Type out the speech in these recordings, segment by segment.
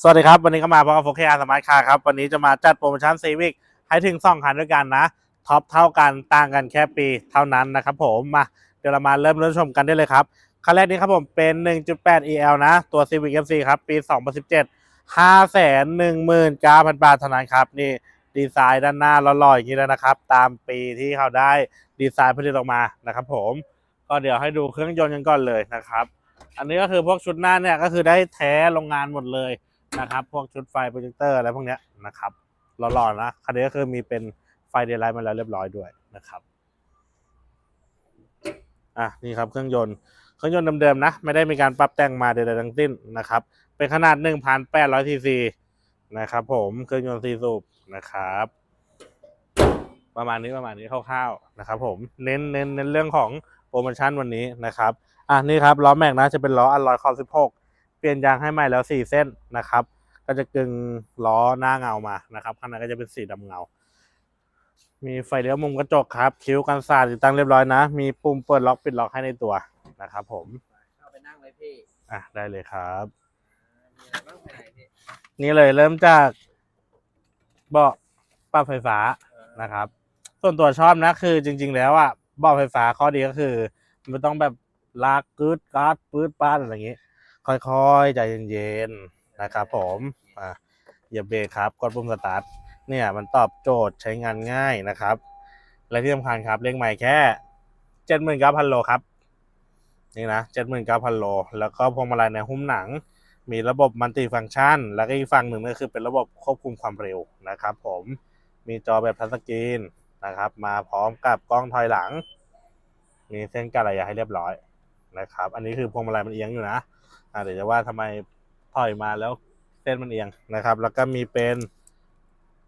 สวัสดีครับ วันนี้ก็มาพบกับโฟกัสสมาร์ทคาร์ครับ วันนี้จะมาจัดโปรโมชั่นซีวิกให้ถึง2คันด้วยกันนะท็อปเท่ากันต่างกันแค่ปีเท่านั้นนะครับผมมาเดี๋ยวเรามาเริ่มรับชมกันได้เลยครับคันแรกนี้ครับผมเป็น 1.8 EL นะ ตัว Civic FC ครับ ปี 2017 519,000 บาทเท่านั้นครับ นี่ดีไซน์ด้านหน้าหล่อๆอย่างนี้แล้วนะครับ ตามปีที่เขาได้ดีไซน์ผลิตออกมานะครับผมก็เดี๋ยวให้ดูเครื่องยนต์กันก่อนเลยนะครับ อันนี้ก็คือพวกชุดหน้าเนี่ยก็คือได้แท้โรงงานหมดเลย นะครับ พวกชุดไฟโปรเจคเตอร์อะไรพวกเนี้ยนะครับหล่อๆนะคันนี้ก็คือมีเป็นไฟเดย์ไลท์มาแล้วเรียบร้อยด้วยนะครับอะนี่ครับเครื่องยนต์เครื่องยนต์เดิมๆนะ ไม่ได้มีการปรับแต่งมาใดๆทั้งสิ้นนะครับ เป็นขนาด 1,800ซีซีนะครับผมเครื่องยนต์ซีสูบนะครับ ประมาณนี้ประมาณนี้คร่าวๆนะครับ ผมเน้นเน้นเน้นเรื่องของโปรโมชั่นวันนี้นะครับอะนี่ครับล้อแม็กนะจะเป็นล้ออัลลอยคอ16 ปลี่ยนยางให้ใหม่แล้ว 4 เส้นนะครับ ก็จะกึงล้อหน้าเงามานะครับข้างในก็จะเป็นสีดำเงา มีไฟเลี้ยวมุมกระจกครับ คิ้วกันสาดติดตั้งเรียบร้อยนะ มีปุ่มเปิดล็อกปิดล็อกให้ในตัวนะครับผมเข้าไปนั่งเลยพี่อะได้เลยครับมีอะไรบ้างภายในพี่นี่เลยเริ่มจากเบาะปรับไฟฟ้านะครับ ส่วนตัวชอบนะคือจริง ๆ แล้วอะเบาะไฟฟ้าข้อดีก็คือ มันไม่ต้องแบบลากกึดการ์ดปื๊ดป้านอะไรอย่างงี้ ค่อยๆ ใจเย็นๆ นะครับผมอะเหยียบเบรกครับ กดปุ่มสตาร์ท เนี่ยมันตอบโจทย์ใช้งานง่ายนะครับ และที่สำคัญครับเลขใหม่แค่เจ็ดหมื่นเก้าพันโลครับ นี่นะเจ็ดหมื่นเก้าพันโล แล้วก็พวงมาลัยในหุ้มหนัง มีระบบมัลติฟังก์ชัน แล้วก็อีกฝั่งหนึ่งก็คือเป็นระบบควบคุมความเร็วนะครับผมมีจอแบบทัชสกรีนนะครับ มาพร้อมกับกล้องถอยหลัง มีเส้นกันระยะให้เรียบร้อยนะครับ อันนี้คือพวงมาลัยมันเอียงอยู่นะ อ่าเดี๋ยวจะว่าทำไมถอยมาแล้วเส้นมันเอียงนะครับ แล้วก็มีเป็น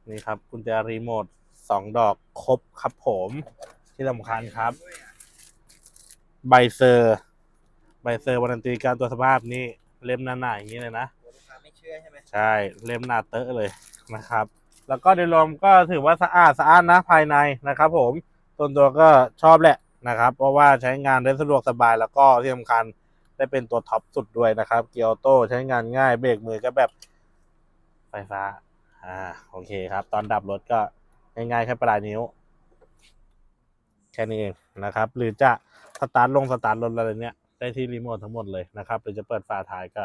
นี่ครับกุญแจรีโมทสองดอกครบครับผมที่สำคัญครับด้วยอะใบเซอร์ใบเซอร์วารันตีการตัวจสภาพนี่เล่มหนาๆอย่างนี้เลยนะโอ้ลูกค้าไม่เชื่อใช่ไหมใช่เล่มหนาเตอะเลยนะครับ แล้วก็โดยรวมก็ถือว่าสะอาดสะอาดนะภายในนะครับ ผมส่วนตัวก็ชอบแหละนะครับ เพราะว่าใช้งานได้สะดวกสบายแล้วก็ที่สำคัญ ได้เป็นตัวท็อปสุดด้วยนะครับ เกียร์ออโต้ใช้งานง่ายเบรกมือก็แบบไฟฟ้า อ่า โอเคครับ ตอนดับรถก็ง่ายๆแค่ปลายนิ้ว แค่นี้เองนะครับ หรือจะสตาร์ทลงสตาร์ทรถอะไรเนี้ยได้ที่รีโมททั้งหมดเลยนะครับ หรือจะเปิดฝาท้ายก็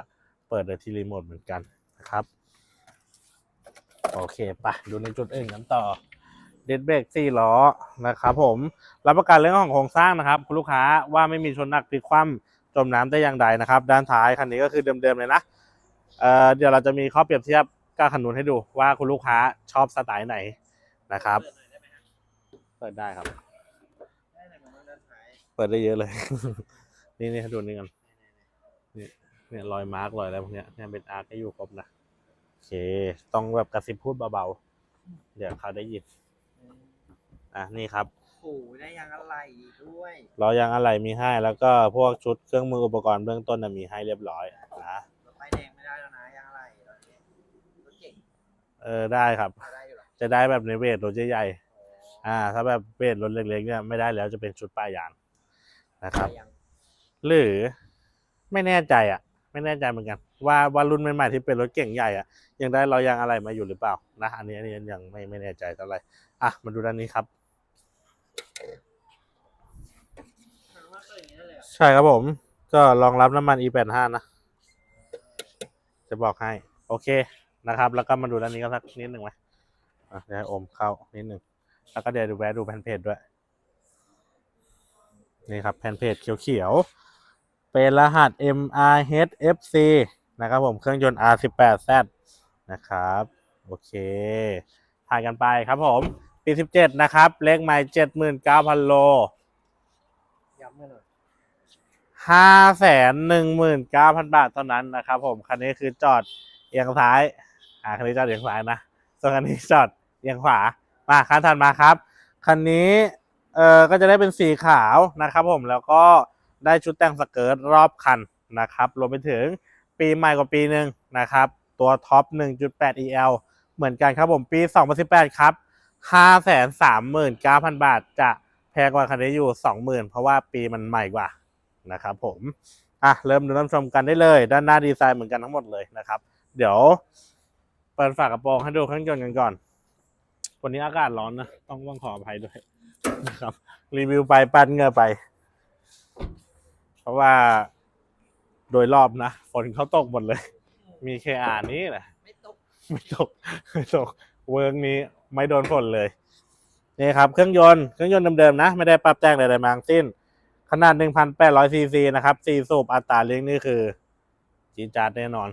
เปิดได้ที่รีโมทเหมือนกันนะครับ โอเคไปดูในจุดอื่นกันต่อเดดเบรกสี่ล้อนะครับผม รับประกันเรื่องของโครงสร้างนะครับ คุณลูกค้าว่าไม่มีชนหนักพลิกคว่ำ จมน้ำได้อย่างใดนะครับ ด้านท้ายคันนี้ก็คือเดิมๆเลยนะเเดี๋ยวเราจะมีข้อเปรียบเทียบกับคันนู้นให้ดูว่าคุณลูกค้าชอบสไตล์ไหนนะครับเปิดได้ครับ เปิดได้เยอะเลย นี่นี่ดูนี่กันนี่เนี่ยรอยมาร์กรอยอะไรพวกเนี้ยเนี่ยเป็นอาร์ตให้อยู่ครบนะโอเค ต้องแบบกระซิบพูดเบาๆ เดี๋ยวเขาได้ยินอะนี่ครับ โอ้โหได้ยังอะไรด้วยล้อยางอะไรมีให้ แล้วก็พวกชุดเครื่องมืออุปกรณ์เบื้องต้นน่ะมีให้เรียบร้อยนะรถไฟแดงไม่ได้แล้วนะยังอะไรตอนนี้รถเก่งเออได้ครับพาได้อยู่เหรอจะได้แบบในเวทรถใหญ่โอ้ๆอ่า ถ้าแบบเวทรถเล็กๆเนี่ยไม่ได้แล้วจะเป็นชุดป้ายยางนะครับ ได้ยังหรือไม่แน่ใจอะ ไม่แน่ใจเหมือนกัน ว่าว่ารุ่นใหม่ๆที่เป็นรถเก่งใหญ่อะยังได้ล้อยางอะไรมาอยู่หรือเปล่านะอันนี้อันนี้ยังไม่ไม่แน่ใจเท่าไหร่อะมาดูด้านนี้ครับ มันว่าเปิดอย่างนี้ได้เลยเหรอ ใช่ครับผม ก็รองรับน้ำมัน E85 นะ จะบอกให้ โอเคนะครับ แล้วก็มาดูด้านนี้ก็สักนิดหนึ่งไหมเดี๋ยวให้อมเข้านิดหนึ่ง แล้วก็เดี๋ยวดูแวะดูแผ่นเพจด้วย นี่ครับแผ่นเพจเขียวๆ เป็นรหัส MRHFC นะครับผม เครื่องยนต์ R18Z นะครับ โอเคถ่ายกันไปครับผมปี 17 นะครับ เลขไมล์79,000 โลย้ำกันหน่อย ห้าแสนหนึ่งหมื่นเก้าพันบาทเท่านั้นนะครับผมคันนี้คือจอดเอียงซ้ายอ่าคันนี้จอดเอียงซ้ายนะส่วนคันนี้จอดเอียงขวามาคันถัดมาครับคันนี้เอ่อก็จะได้เป็นสีขาวนะครับผมแล้วก็ได้ชุดแต่งสเกิร์ตรอบคันนะครับรวมไปถึงปีใหม่กว่าปีหนึ่งนะครับ ตัวท็อป 1.8 EL เหมือนกันครับผมปี 2018 ครับ 539,000 บาท จะแพงกว่าคันนี้อยู่ 20,000 เพราะว่าปีมันใหม่กว่า นะครับผมอะเริ่มดูน้ำชมกันได้เลย ด้านหน้าดีไซน์เหมือนกันทั้งหมดเลยนะครับ เดี๋ยวเปิดฝากระโปรงให้ดูเครื่องยนต์กันก่อน วันนี้อากาศร้อนนะ ต้องต้องขออภัยด้วยนะครับ รีวิวไปปั้นเหงือไป เพราะว่าโดยรอบนะฝนเขาตกหมดเลย มีเคอานี้แหละไม่ตกไม่ตกไม่ตกเวิร์กนี้ไม่โดนฝนเลยนี่ครับเครื่องยนต์เครื่องยนต์เดิมๆนะ ไม่ได้ปรับแต่งใดๆมาทั้งสิ้น ขนาด 1,800ซีซีนะครับ4สูบอัตราเลี้ยงนี่คือจีจาดแน่นอน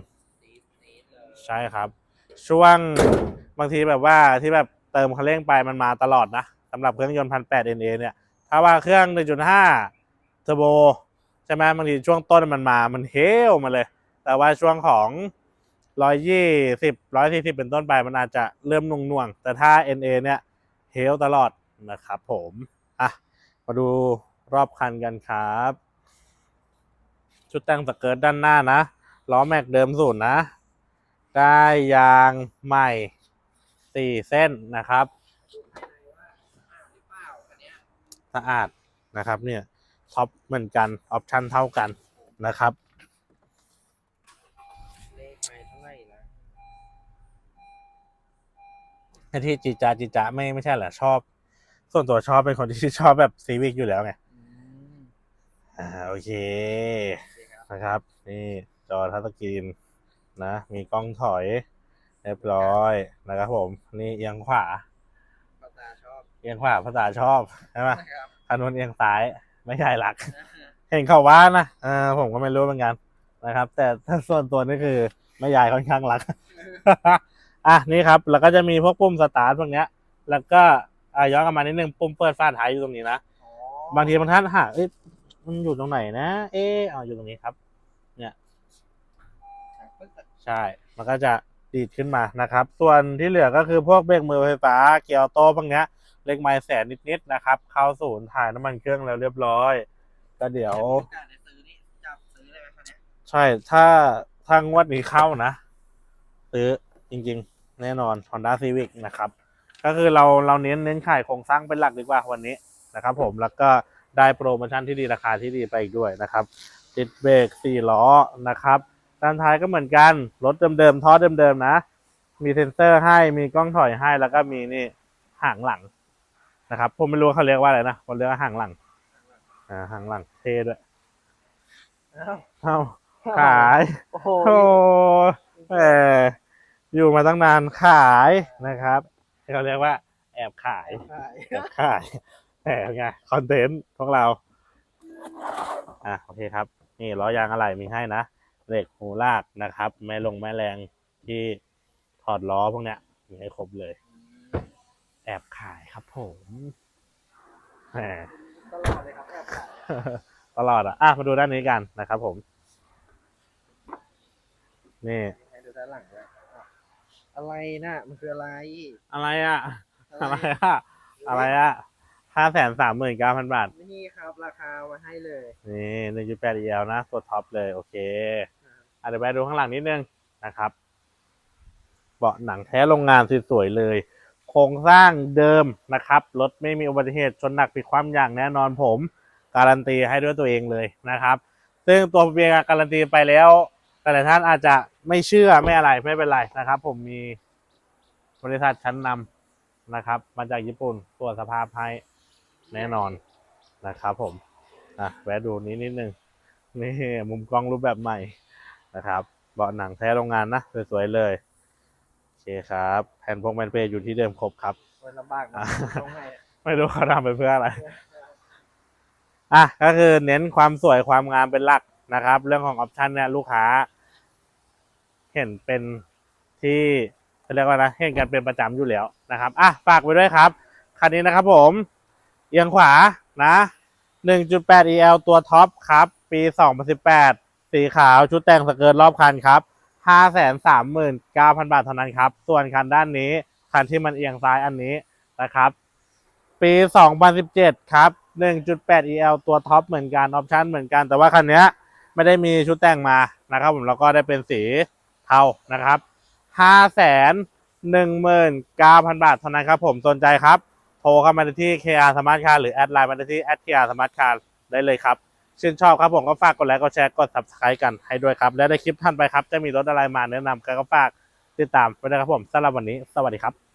ใช่ครับ ช่วงบางทีแบบว่าที่แบบเติมคันเร่งไปมันมาตลอดนะสำหรับเครื่องยนต์1,800 NA เอ็นเอเนี่ย ถ้าว่าเครื่อง 1.5เทอร์โบใช่ไหมบางทีช่วงต้นมันมามันเฮลมาเลย แต่ว่าช่วงของ120 140เป็นต้นไปมันอาจจะเริ่มนุ่งน่วงๆแต่ถ้า NA เนี่ยเฮลตลอดนะครับผม อะ มาดู รอบคันกันครับ ชุดแต่งสเกิร์ตด้านหน้านะล้อแม็กเดิมศูนย์นะ ได้ยางใหม่สี่เส้นนะครับ สะอาดนะครับเนี่ยท็อปเหมือนกัน ออปชั่นเท่ากันนะครับที่จีจาจีจาไม่ไม่ใช่เหรอชอบ ส่วนตัวชอบเป็นคนที่ชอบแบบซีวิกอยู่แล้วไง อ่าโอเคโอเคครับนะครับ นี่จอทัชสกรีนนะ มีกล้องถอยเรียบร้อยนะครับผม นี่เอียงขวาภาษาชอบเอียงขวาภาษาชอบใช่ไหมนะครับคันนู้นเอียงซ้ายไม่ใช่หลัก เห็นเขาว่านะเออผมก็ไม่รู้เหมือนกันนะครับ แต่ถ้าส่วนตัวนี่คือแม่ยายค่อนข้างรักอะนี่ครับ แล้วก็จะมีพวกปุ่มสตาร์ทพวกเนี้ย แล้วก็อะย้อนกลับมานิดนึงปุ่มเปิดฝาท้ายอยู่ตรงนี้นะอ๋อบางทีบางท่านหาเอ๊ะ มันอยู่ตรงไหนนะ เอ๊ะเอาอยู่ตรงนี้ครับ เนี่ย ใช่ มันก็จะดีดขึ้นมานะครับ ส่วนที่เหลือก็คือพวกเบรกมือไฟฟ้า เกียร์โต้พวกเนี้ย เล็กไม้แสนนิดๆนะครับ เข้าศูนย์ถ่ายน้ำมันเครื่องแล้วเรียบร้อย ก็เดี๋ยว ใช่ ถ้าถ้างวัดนี้เข้านะ ซื้อจริงๆ แน่นอน Honda Civic นะครับ ก็คือเราเราเน้นเน้นขายโครงสร้างเป็นหลักดีกว่าวันนี้นะครับผม แล้วก็ ได้โปรโมชั่นที่ดีราคาที่ดีไปอีกด้วยนะครับ ติดเบรกสี่ล้อนะครับด้านท้ายก็เหมือนกันรถเดิมๆท่อเดิมๆนะ มีเซ็นเซอร์ให้มีกล้องถอยให้แล้วก็มีนี่หางหลังนะครับผมไม่รู้ว่าเขาเรียกว่าอะไรนะผมเรียกว่าหางหลังอ่าหางหลังเท่ด้วยอ้าวเอ้าขายโอ้โหโอ้แหมอยู่มาตั้งนานขายนะครับที่เขาเรียกว่า แอบขายขายแอบขาย แหมไงคอนเทนต์ของเรา อะโอเคครับ นี่ล้อยางอะไรมีให้นะเหล็กหูลากนะครับ แม่ลงแม่แรงที่ถอดล้อพวกเนี้ยมีให้ครบเลย แอบขายครับผมแหมตลอดเลยครับแอบขายตลอดอะอะมาดูด้านนี้กันนะครับผม นี่ให้ดูด้านหลังด้วยอะอะไรน่ะมันคืออะไร อะไรอะ อะไรอะอะไรอะ ห้าแสนสามหมื่นเก้าพันบาท นี่ครับราคามาให้เลยนี่หนึ่งจุดแปดเอลนะ ตัวท็อปเลย โอเคอะเดี๋ยวไปดูข้างหลังนิดนึงนะครับ เบาะหนังแท้โรงงานสวยๆเลย โครงสร้างเดิมนะครับ รถไม่มีอุบัติเหตุชนหนักผิดความอย่างแน่นอนผม การันตีให้ด้วยตัวเองเลยนะครับ ซึ่งตัวผมเองอะการันตีไปแล้วแต่หลายท่านอาจจะไม่เชื่อไม่อะไรไม่เป็นไรนะครับ ผมมีบริษัทชั้นนำนะครับ มาจากญี่ปุ่นตรวจสภาพให้ แน่นอนนะครับผมอะแวะดูนี้นิดนึงนี่มุมกล้องรูปแบบใหม่นะครับเบาะหนังแท้โรงงานนะสวยๆเลยโอเคครับแผ่นพวงแผ่นเปรย์อยู่ที่เดิมครบครับมันลำบากนะอะตรงไหนอะไม่รู้เขาทำไปเพื่ออะไรอะก็คือเน้นความสวยความงามเป็นหลักนะครับ เรื่องของออปชันเนี่ยลูกค้า เห็นเป็นที่เขาเรียกว่านะเห็นกันเป็นประจำอยู่แล้วนะครับอะฝากไว้ด้วยครับคันนี้นะครับผม เอียงขวานะ 1.8 EL ตัวท็อปครับ ปี 2018 สีขาวชุดแต่งสเกิร์ตรอบคันครับ 539,000 บาทเท่านั้นครับ ส่วนคันด้านนี้คันที่มันเอียงซ้ายอันนี้นะครับ ปี 2017 ครับ 1.8 EL ตัวท็อปเหมือนกัน ออปชั่นเหมือนกัน แต่ว่าคันนี้ไม่ได้มีชุดแต่งมานะครับผมแล้วก็ได้เป็นสีเทานะครับ 519,000 บาทเท่านั้นครับผมสนใจครับ โทรเข้ามาได้ที่ KR Smart Car หรือแอดไลน์มาได้ที่ KR Smart Car ได้เลยครับชื่นชอบครับผมก็ฝากกดไลค์กดแชร์กด subscribe กันให้ด้วยครับและในคลิปท่านไปครับ จะมีรถอะไรมาแนะนำก็ฝากติดตามไปด้วยครับผมสำหรับวันนี้ สวัสดีครับ